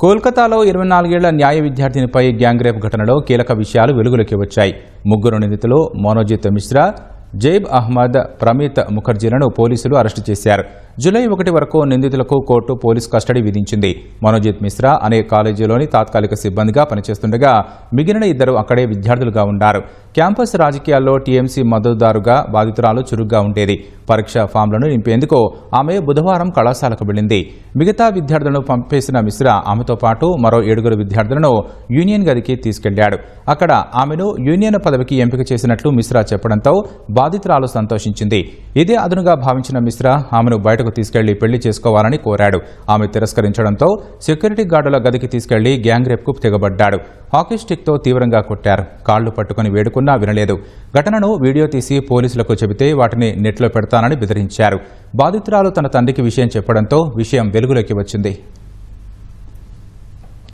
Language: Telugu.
కోల్కతాలో ఇరవై నాలుగేళ్ళ న్యాయ విద్యార్థినిపై గ్యాంగ్ రేప్ ఘటనలో కీలక విషయాలు వెలుగులోకి వచ్చాయి. ముగ్గురు నిందితులు మనోజిత్ మిశ్రా జైబ్ అహ్మద్ ప్రమీత్ ముఖర్జీలను పోలీసులు అరెస్టు చేశారు. జూలై ఒకటి వరకు నిందితులకు కోర్టు పోలీస్ కస్టడీ విధించింది. మనోజిత్ మిశ్రా అనే కాలేజీలోని తాత్కాలిక సిబ్బందిగా పనిచేస్తుండగా మిగిలిన ఇద్దరు అక్కడే విద్యార్థులుగా ఉన్నారు క్యాంపస్ రాజకీయాల్లో టీఎంసీ మద్దతుదారుగా బాధితురాలు చురుగ్గా ఉండేది. పరీక్ష ఫామ్లను నింపేందుకు ఆమె బుధవారం కళాశాలకు వెళ్ళింది మిగతా విద్యార్థులను పంపేసిన మిశ్రా ఆమెతో పాటు మరో ఏడుగురు విద్యార్థులను యూనియన్ గదికి తీసుకెళ్ళాడు. అక్కడ ఆమెను యూనియన్ పదవికి ఎంపిక చేసినట్లు మిశ్రా చెప్పడంతో బాధితురాలు సంతోషించింది. ఇదే అదునుగా భావించిన మిశ్రా ఆమెను బయటకు తీసుకెళ్ళి పెళ్ళి చేసుకోవాలని కోరాడు. ఆమె తిరస్కరించడంతో సెక్యూరిటీ గార్డుల గదికి తీసుకెళ్ళి గ్యాంగ్ రేప్కు తెగబడ్డాడు. హాకీ స్టిక్తో తీవ్రంగా కొట్టారు. కాళ్ళు పట్టుకుని వేడుకున్నా వినలేదు. ఘటనను వీడియో తీసి పోలీసులకు చెబితే వాటిని నెట్లో పెడతానని బెదిరించారు. బాధితురాలు తన తండ్రికి విషయం చెప్పడంతో విషయం వెలుగులోకి వచ్చింది.